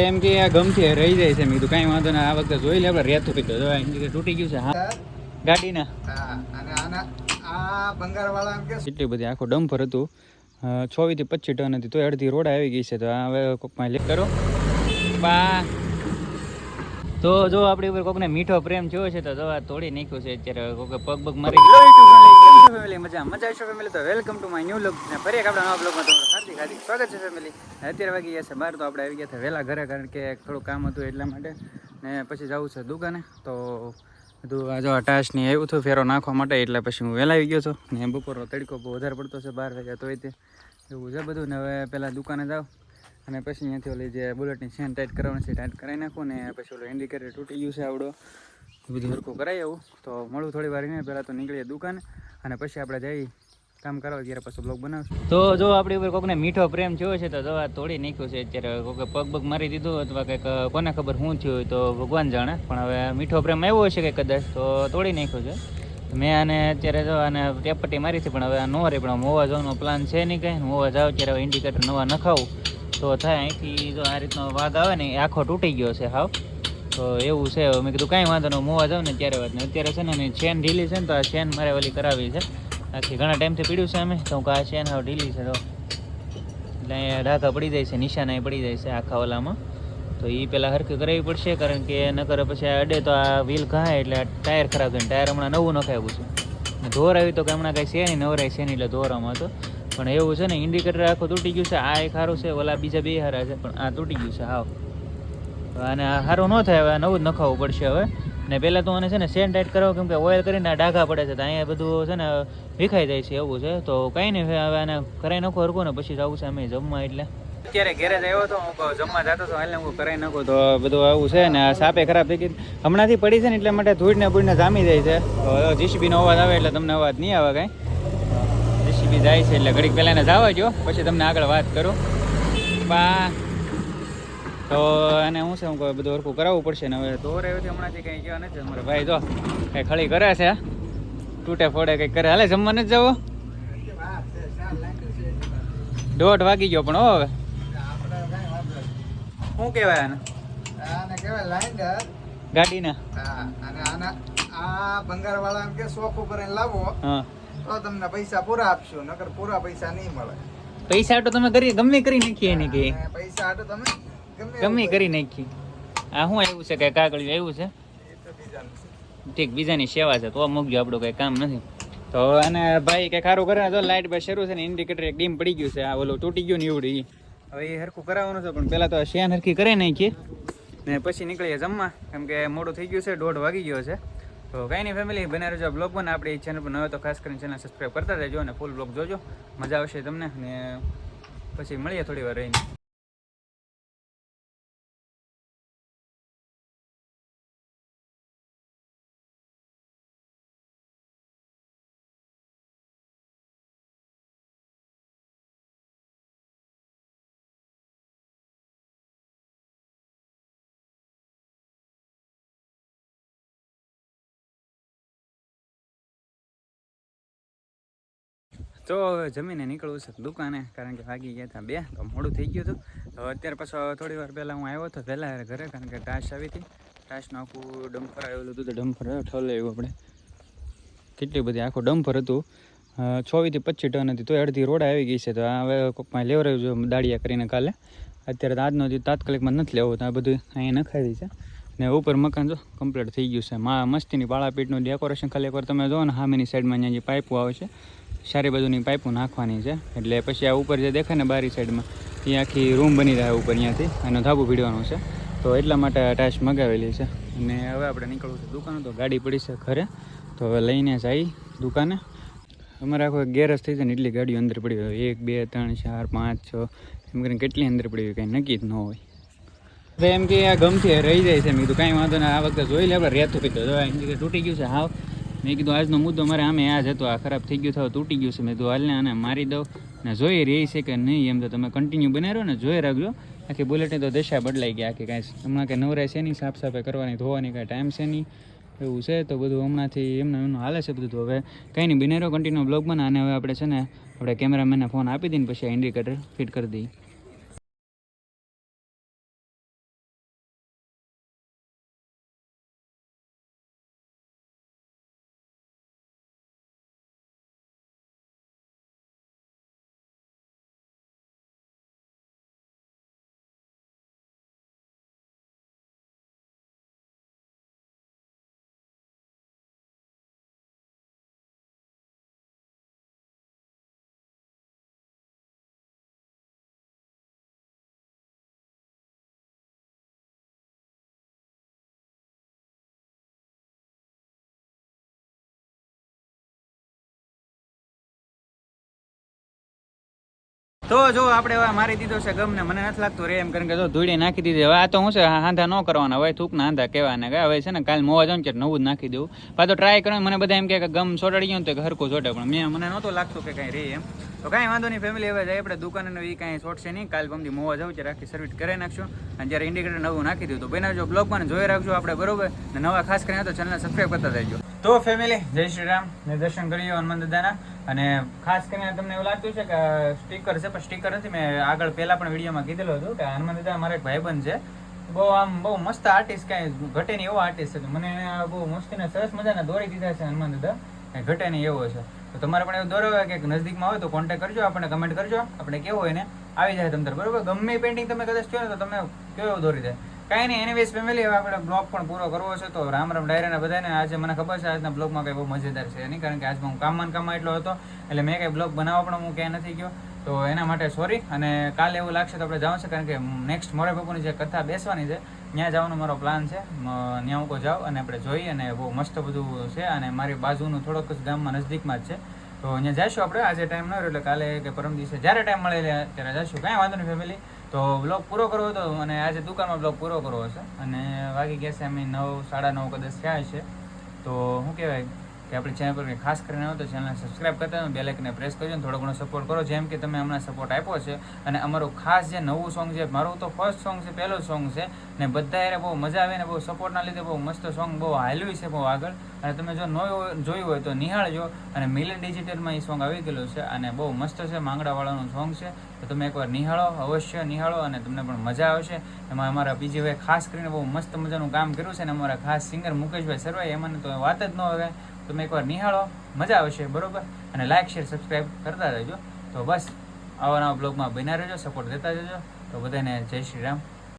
એમ કે આ ગમથી રહી જાય છે. મેં કીધું કાંઈ વાંધો ના આ વખતે જોઈ લે આપણે રેતું કીધું. તો એમ કે તૂટી ગયું છે. હા. ગાડીના. એટલી બધી આખો ડમ્પર હતું. છોવી થી પચીસ ટન હતી તો અડધી રોડ આવી ગઈ છે. તો હવે કોકમાં લે કરો. બા. તો જો આપણી ઉપર કોકને મીઠો પ્રેમ જોયો છે તો જો તોડી નાખ્યો છે. અત્યારે કોકે પગ પગ મારી ફેમિલી મજા મજા આવશે ફેમિલી તો welcome to my new look ને ફરી એક આપણા નવા બ્લોગમાં તમારું હાર્દિક હાર્દિક સ્વાગત છે ફેમિલી અત્યારે વાગી ગયા છે બાર, તો આપણે આવી ગયા હતા વહેલા ઘરે, કારણ કે થોડું કામ હતું એટલા માટે. ને પછી જવું છે દુકાને. તો બધું આ જો ટાશ આવ્યું હતું ફેરો નાખવા માટે, એટલે પછી હું વહેલા આવી ગયો છો. ને બપોરનો તડકો બહુ વધારે પડતો છે, બાર વાગ્યા તોય તે. એવું છે બધું. ને હવે પહેલાં દુકાને જાઉં. અને પછી અહીંયાથી ઓલી જે બુલેટની ચેન ટાઈટ કરવાની છે ટાઈટ કરાવી નાખું. ને પછી ઓલું ઇન્ડિકેટર તૂટી ગયું છે આવડો. એ બધું હરખું કરાય એવું. તો મળું થોડી વાર નહીં પહેલાં તો નીકળીએ દુકાન અને પછી આપણે જઈ કામ કરવા ત્યારે પછી બ્લોગ બનાવશું. તો જો આપણી ઉપર કોકને મીઠો પ્રેમ થયો છે, તો દવા તોડી નાખ્યું છે. અત્યારે કોકે પગ પગ મારી દીધું અથવા કંઈક કોને ખબર શું થયું હોય તો ભગવાન જાણે. પણ હવે મીઠો પ્રેમ આવ્યો હશે કે કદાચ, તો તોડી નાખ્યું છે. મેં આને અત્યારે જો આને ટેપટી મારી હતી પણ હવે આ નો રે પણ મોવા જવાનો પ્લાન છે નહીં કંઈ. મોવા જાવ ત્યારે હવે ઇન્ડિકેટર નવા નખાવું. તો થાય અહીંથી જો આ રીતનો વાઘ આવે ને, એ આખો તૂટી ગયો છે હાવ. તો એવું છે, હવે મેં કીધું કાંઈ વાંધો નહીં મોવા જાઉં ને ત્યારે વાત ને. અત્યારે છે ને ચેન ઢીલી છે ને, તો આ ચેન મારે ઓલી કરાવી છે. આખી ઘણા ટાઈમથી પીડ્યું છે અમે, તો આ ચેન હવે ઢીલી છે, તો. એટલે અહીંયા ડાકા પડી જાય છે, નિશાન પડી જાય છે આખા ઓલામાં. તો એ પહેલાં હરખી કરાવવી પડશે, કારણ કે નકર પછી આ અડે તો આ વ્હીલ ઘાય, એટલે ટાયર ખરાબ થાય ટાયર હમણાં નવું નખાવ્યું છે. ને ધોર આવી તો કે હમણાં કાંઈ છે નહીં, નવરાય છે નહીં એટલે ધોરામાં તો પણ એવું છે ને ઇન્ડિકેટર આખું તૂટી ગયું છે, આ એક સારું છે, ઓલા બીજા બે સારા છે, પણ આ તૂટી ગયું છે, હાવ. અને સારું ન થાય હવે, નવું જ નખાવવું પડશે હવે. ને પહેલાં તો મને છે ને સેન ટાઈટ કરાવો, કેમ કે ઓઇલ કરીને ડાઘા પડે છે, તો અહીંયા બધું છે ને વિખાઈ જાય છે એવું છે. તો કાંઈ નહીં, હવે આને કરાવી નાખો હરકો ને પછી જવું છે અમે જમવા એટલે. અત્યારે ગેરેજ આવ્યો હતો, હું જમવા જતો હતો એટલે હું કરાવી નાખું, તો બધું આવું છે ને સાપે ખરાબ થઈ ગઈ. હમણાંથી પડી છે ને એટલે માટે ધૂળને બૂળને જામી જાય છે. તો જીસીબીનો અવાજ આવે એટલે તમને અવાજ નહીં આવે કાંઈ. જીસીબી જાય છે એટલે ઘડીક પહેલાં એને જવા જો પછી તમને આગળ વાત કરું. બા. તો અને હું છે હું કહું બધું હરખું કરાવવું પડશે ને હવે તો રહેવાથી હમણાંથી કંઈ કહેવા નથી અમારે ભાઈ જો કંઈ ખળી કરે છે તૂટે ફોડે કંઈક કરે હાલે જમવા નથી જવો? એની દોઢ વાગી ગયો પણ હવે. શું કહેવાય આને. ગાડીના. હા, અને આના આ ભંગારવાળા કે શોખ ઉપર એને લાવો હા. તો તમને પૈસા પૂરા આપશું નકર પૂરા પૈસા નહીં મળે. પૈસા તો તમે કરી ગમે કરી નાખીએ એની કે. પૈસા હાટુ તમે ગમે એવું કરો. નાખી. આ શું આવ્યું છે? કે કાગળિયું આવ્યું છે. ઠીક બીજાની સેવા છે તો મૂકજો આપણું કંઈ કામ નથી. તો અને ભાઈ કંઈ સારું કરે તો લાઇટ બસ શરૂ છે ને ઇન્ડિકેટર એક ડીમ પડી ગયું છે આ ઓલું તૂટી ગયું ને એવડું. હવે એ હરખું કરાવવાનું છે પણ પહેલાં તો શેન હરખી કરી નાખીએ ને પછી નીકળીએ જમવા કેમ કે મોડું થઈ ગયું છે દોઢ વાગી ગયો છે. તો કાંઈ નહીં ફેમિલી બના રહેજો બ્લોગ પણ આપણી ચેનલ પર ન હોય તો ખાસ કરીને ચેનલ સબસ્ક્રાઈબ કરતા રહેજો અને ફૂલ બ્લોગ જોજો. મજા આવશે તમને ને પછી મળીએ થોડી વાર રહીને. તો જમીને નીકળવું છે દુકાને, કારણ કે ભાગી ગયા હતા બે, તો મોડું થઈ ગયું હતું. તો અત્યારે પાછો થોડી વાર પહેલાં હું આવ્યો હતો પહેલાં ઘરે, કારણ કે ટાશ આવી હતી. ટાશનું આખું ડમ્પર આવેલું હતું તો ડમ્પર ઠલાવ્યું આપણે. કેટલી બધી આખું ડમ્પર હતું. છોવીથી પચીસ ટન હતી, તો અડધી રોડ આવી ગઈ છે. તો હવે કોકમાં લેવરાયું છે દાડિયા કરીને કાલે. અત્યારે આજનો દી તાત્કાલિકમાં નથી લેવો, તો આ બધું અહીંયા નખાવી છે. ને ઉપર મકાન જો કમ્પ્લીટ થઈ ગયું છે. મા, મસ્તીની બાળાપીટનું ડેકોરેશન ખાલી એકવાર તમે જો ને, સામેની સાઈડમાં અહીંયા જે પાઇપો આવે છે સારી બાજુની પાઇપો નાખવાની છે. એટલે પછી આ ઉપર જે દેખાય ને બારી સાઈડમાં, એ આખી રૂમ બની રહે ઉપર અહીંયાથી આનો ધાબુ ભીડવાનો છે. તો એટલા માટે ટાશ મગાવેલી છે. અને હવે આપણે નીકળવું છે દુકાને, તો ગાડી પડી છે ઘરે. તો હવે લઈને જઈ દુકાને. અમારે આખો ગેરેજ થઈ જાય ને એટલી ગાડીઓ અંદર પડી હોય. એક, બે, ત્રણ, ચાર, પાંચ, છ, એમ કરીને કેટલી અંદર પડી હોય, કંઈ નક્કી જ ન હોય. હવે એમ કે આ ગમથી રહી જાય છે. મેં કીધું કાંઈ વાંધો નહીં આ વખતે જોઈ લે, આપણે રેતું તો જો કે તૂટી ગયું છે, હાવ. મેં કીધું, આજનો મુદ્દો મારે આમે આ જ હતો, આ ખરાબ થઈ ગયું થયો તૂટી ગયું છે. મેં કીધું, હાલને આને મારી દઉં. ને જોઈ રહી છે કે નહીં, એમ તો તમે કન્ટિન્યુ બનાવ્યો ને, જોઈ રાખજો. આખી બુલેટની તો દશા બદલાઈ ગઈ, આખી કાંઈ હમણાં કંઈ નવરાય છે નહીં સાફ સફાઈ કરવાની, ધોવાની કાંઈ ટાઈમ છે નહીં, એવું છે તો બધું હમણાંથી એમને એમનું હાલે છે બધું. હવે કંઈ નહીં, બનાવ્યો કન્ટિન્યુ બ્લોગ બના અને હવે આપણે છે ને, આપણે કેમેરામેનને ફોન આપી દઈને પછી ઇન્ડિકેટર ફિટ કરી દઈએ. તો જો આપણે હવે મારી દીધો છે ગમને મને નથી લાગતું રે એમ કારણ કે જો ધૂળી નાખી દીધી. હવે આ તો હું છે હાંધા ન કરવાના, હવે થૂકના હાંધા કહેવાના કે હવે છે ને, કાલ મોવા જાઉં કે નવું જ નાખી દેવું પાછો ટ્રાય કરો મને બધા એમ કે ગમ સોટાડી ગયો તો કે હરખું ચોટે પણ મેં, મને નહોતું લાગતું કે કાંઈ રે એમ. તો કાંઈ વાંધો નહીં ફેમિલી હવે જાય આપણે દુકાને એ કાંઈ છોટશે નહીં. કાલ પમથી મોવા જાઉં છે રાખી સર્વિસ કરી નાખશું. અને જ્યારે ઇન્ડિકેટર નવું નાખી દઉં તો બેના જો બ્લોગમાં જોઈ રાખજો આપણે, બરોબર? ને નવા ખાસ કરીને તો ચેનલને સબસ્ક્રાઈબ કરતા જઈજો તો ફેમિલી જય શ્રી રામ. ને દર્શન કર્યો હનુમાન દાદાના. અને ખાસ કરીને તમને એવું લાગતું છે કે સ્ટીકર છે, પણ સ્ટીકર નથી, મેં આગળ પહેલા પણ વિડીયોમાં કીધેલું હતું કે હનુમાન દાદા મારા એક ભાઈબંધ છે. બહુ આમ, બહુ મસ્ત આર્ટિસ્ટ કાંઈ ઘટે નહીં એવો આર્ટિસ્ટ છે મને બહુ મસ્તીને સરસ મજાના દોરી દીધા છે હનુમાન દાદા. ઘટે નહીં એવો છે. તો તમારે પણ એવું દોરો કે નજદીકમાં હોય તો કોન્ટેક્ટ કરજો, આપણને કમેન્ટ કરજો. આપણે કેવો હોય ને, આવી જાય તમ બરોબર? ગમે પેઇન્ટિંગ તમે કદાચ કહો તો તમે કેવો દોરી જાય કાંઈ નહીં એનીવેઝ ફેમિલી હવે આપણે બ્લોગ પણ પૂરો કરવો છે, તો રામ રામ ડાયરાના બધાને આજે મને ખબર છે, આજના બ્લોગમાં કંઈ બહુ મજેદાર છે નહીં, કારણ કે આજમાં હું કામમાં કામમાં એટલો હતો, એટલે મેં કંઈ બ્લોગ બનાવવા પણ હું ક્યાંય નથી ગયો. તો એના માટે સોરી અને કાલે એવું લાગશે તો આપણે જવાનું છે, કારણ કે નેક્સ્ટ મોરે બાપુની જે કથા બેસવાની છે ત્યાં જવાનો મારો પ્લાન છે ત્યાં હું જાઉં, અને આપણે જોઈ અને બહુ મસ્ત બધું છે, અને મારી બાજુનું થોડોક જ ગામમાં નજદીકમાં જ છે. તો અહીંયા જઈશું આપણે, આજે ટાઈમ ન રહ્યો, એટલે કાલે કે પરમ દિવસે જ્યારે ટાઈમ મળે ત્યારે જઈશું. કાંઈ વાંધો નહીં ફેમિલી તો બ્લોગ પૂરો કરવો હતો અને આજે દુકાનમાં બ્લોગ પૂરો કરવો છે અને વાગી ગયા છે અમે નવ, સાડા નવ કદાચ થયા છે. તો શું કહેવાય કે આપણી ચેનલ પર ખાસ કરીને હોય તો ચેનલને સબસ્ક્રાઇબ કરતા બે લાઇકને પ્રેસ કરજો થોડો ઘણો સપોર્ટ કરો. જેમ કે તમે હમણાં સપોર્ટ આપ્યો છે અને અમારું ખાસ જે નવું સોંગ છે, મારું તો ફર્સ્ટ સોંગ છે, પહેલું સોંગ છે ને બધા એને બહુ મજા આવે ને બહુ સપોર્ટના લીધે બહુ મસ્ત સોંગ બહુ હાલ્યું છે બહુ આગળ. અને તમે જો ન જોયું હોય તો નિહાળજો. અને મિલન ડિજિટલમાં એ સોંગ આવી ગયેલું છે અને બહુ મસ્ત છે, માંગડાવાળાનું સોંગ છે. તો તમે એકવાર નિહાળો, અવશ્ય નિહાળો અને તમને પણ મજા આવશે. એમાં અમારા બીજી ભાઈ ખાસ કરીને બહુ મસ્ત મજાનું કામ કર્યું છે અને અમારા ખાસ સિંગર મુકેશભાઈ સરવાઈ એમાં તો વાત જ ન આવે તમે એકવાર નિહાળો, મજા આવશે, બરોબર? અને લાઇક શેર સબસ્ક્રાઈબ કરતા રહેજો. તો બસ, આવા નવા બ્લોગમાં બન્યા રહેજો સપોર્ટ દેતા જજો તો બધાને જય શ્રી રામ.